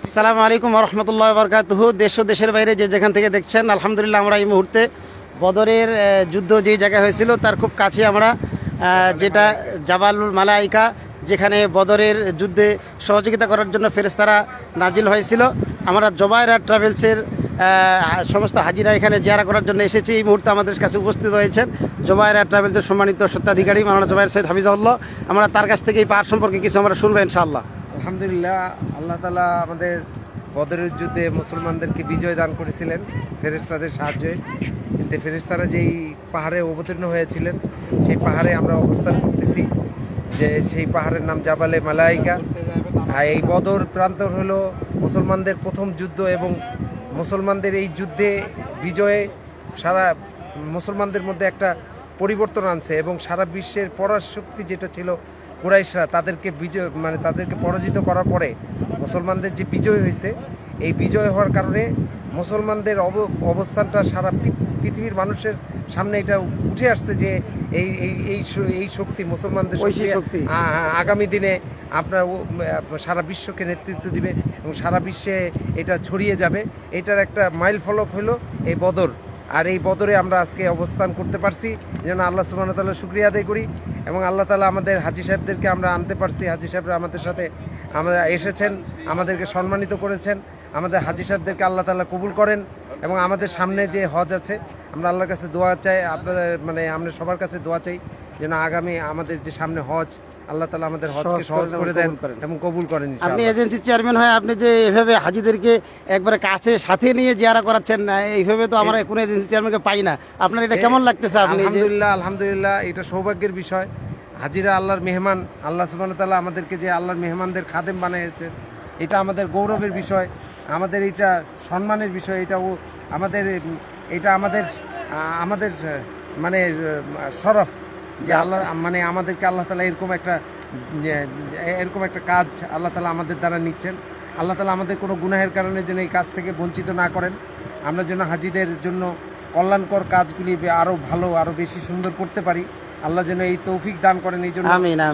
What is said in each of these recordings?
আসসালামু আলাইকুম রহমতুল্লাহ বরকাতহ। দেশ ও দেশের বাইরে যে যেখান থেকে দেখছেন, আলহামদুলিল্লাহ আমরা এই মুহূর্তে বদরের যুদ্ধ যেই জায়গায় হয়েছিল, তার খুব কাছে আমরা যেটা জাবালুল মালাইকা, যেখানে বদরের যুদ্ধে সহযোগিতা করার জন্য ফেরেস্তারা নাজিল হয়েছিল। আমরা জবায়রা ট্রাভেলসের সমস্ত হাজিরা এখানে জিয়ারা করার জন্য এসেছি। এই মুহূর্তে আমাদের কাছে উপস্থিত হয়েছেন জবায়রা ট্রাভেলসের সম্মানিত সত্ত্বাধিকারী মাওলানা জবাইর সৈয়দ হাফিজাউল্লাহ আমরা তার কাছ থেকে এই পাহাড় সম্পর্কে কিছু আমরা শুনব ইনশাআল্লাহ। আলহামদুলিল্লাহ, আল্লাহ তালা আমাদের বদরের যুদ্ধে মুসলমানদেরকে বিজয় দান করেছিলেন ফেরেস্তাদের সাহায্যে। কিন্তু ফেরেস্তারা যেই পাহাড়ে অবতীর্ণ হয়েছিলেন, সেই পাহাড়ে আমরা অবস্থান করতেছি যে সেই পাহাড়ের নাম জাবালে মালাইকা। আর এই বদর প্রান্তর হলো মুসলমানদের প্রথম যুদ্ধ এবং মুসলমানদের এই যুদ্ধে বিজয়ে সারা মুসলমানদের মধ্যে একটা পরিবর্তন আনছে এবং সারা বিশ্বের পরাশক্তি যেটা ছিল কুরাইশরা তাদেরকে বিজয় মানে তাদেরকে পরাজিত করার পরে মুসলমানদের যে বিজয় হয়েছে এই বিজয় হওয়ার কারণে মুসলমানদের অব- অবস্থানটা সারা পৃথিবীর মানুষের সামনে এটা উঠে আসছে যে এই এই এই এই শক্তি মুসলমানদের শক্তি। আগামী দিনে আপনার সারা বিশ্বকে নেতৃত্ব দিবে এবং সারা বিশ্বে এটা ছড়িয়ে যাবে এটার একটা মাইল ফলক হলো এই বদর আর এই বদরে আমরা আজকে অবস্থান করতে পারছি। যেন আল্লাহ সুবাহ তাল্লাহ শুক্রিয়া আদায় করি এবং আল্লাহ তালা আমাদের হাজি সাহেবদেরকে আমরা আনতে পারছি। হাজি সাহেবরা আমাদের সাথে আমরা এসেছেন, আমাদেরকে সম্মানিত করেছেন। আমাদের হাজি সাহেবদেরকে আল্লাহ তালা কবুল করেন এবং আমাদের সামনে যে হজ আছে, আমরা আল্লাহর কাছে দোয়া চাই, আপনাদের মানে আমরা সবার কাছে দোয়া চাই। যেন আগামী আমাদের যে সামনে হজ আল্লাহ তালা আমাদের হজকে সহজ করে দেন। এবং কবুল করেন আপনি। এজেন্সির চেয়ারম্যান হয় আপনি যে এভাবে হাজিদেরকে একবারে কাছে সাথে নিয়ে জিয়ারা করাচ্ছেন না, এইভাবে তো আমরা কোনো এজেন্সি চেয়ারম্যানকে পাই না আপনার এটা কেমন লাগতেছে আপনি আলহামদুলিল্লাহ আলহামদুলিল্লাহ এটা সৌভাগ্যের বিষয় হাজিরা আল্লাহর মেহমান আল্লাহ সুবাহ তালা আমাদেরকে যে আল্লাহর মেহমানদের খাদেম বানিয়েছে এটা আমাদের গৌরবের বিষয় আমাদের এটা সম্মানের বিষয় এটাও আমাদের এটা আমাদের আমাদের মানে শরফ যে আল্লাহ মানে আমাদেরকে আল্লাহ তালা এরকম একটা এরকম একটা কাজ আল্লাহ তালা আমাদের দ্বারা নিচ্ছেন। আল্লাহ তালা আমাদের কোনো গুনাহের কারণে যেন এই কাজ থেকে বঞ্চিত না করেন। আমরা যেন হাজিদের জন্য কল্যাণকর কাজগুলি আরও ভালো আরও বেশি সুন্দর করতে পারি। আল্লাহ যেন এই তৌফিক দান করেন এই জন্য।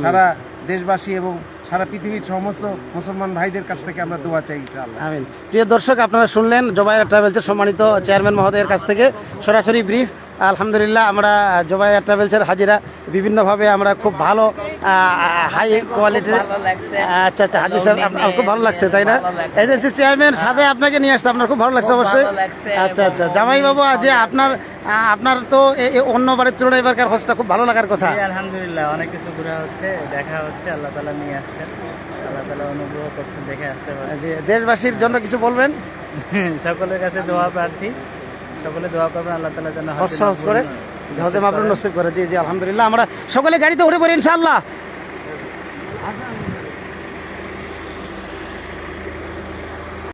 সারা দেশবাসী এবং সারা পৃথিবীর সমস্ত মুসলমান ভাইদের কাছ থেকে আমরা দোয়া চাই ইনশাআল্লাহ। আমিন। প্রিয় দর্শক আপনারা শুনলেন জবাইরা ট্রাভেলসের সম্মানিত চেয়ারম্যান মহোদয়ের কাছ থেকে সরাসরি ব্রিফ। আলহামদুলিল্লাহ আমরা জবাইরা ট্রাভেলসের হাজিরা। বিভিন্নভাবে আমরা খুব ভালো হাই কোয়ালিটির আচ্ছা আচ্ছা হাজি স্যার আপনার খুব ভালো লাগছে তাই না? এজেন্সি চেয়ারম্যান সাথে আপনাকে নিয়ে আসতে আপনার খুব ভালো লাগছে অবশ্যই। আচ্ছা আচ্ছা জামাই বাবু যে আপনার আপনার তো অন্য বারের তুলনায় এবারকার হজটা খুব ভালো লাগার কথা। আলহামদুলিল্লাহ অনেক কিছু ঘোরা হচ্ছে দেখা হচ্ছে আল্লাহ তালা নিয়ে আসছেন আল্লাহ তালা অনুগ্রহ করছেন দেখে আসতে পারছি। দেশবাসীর জন্য কিছু বলবেন? সকলের কাছে দোয়া প্রার্থী। সকলে দোয়া করবেন আল্লাহ তালা যেন হজ করে হজে মাবরুর নসিব করে। জি জি আলহামদুলিল্লাহ আমরা সকলে গাড়িতে উঠে পড়ি ইনশাআল্লাহ।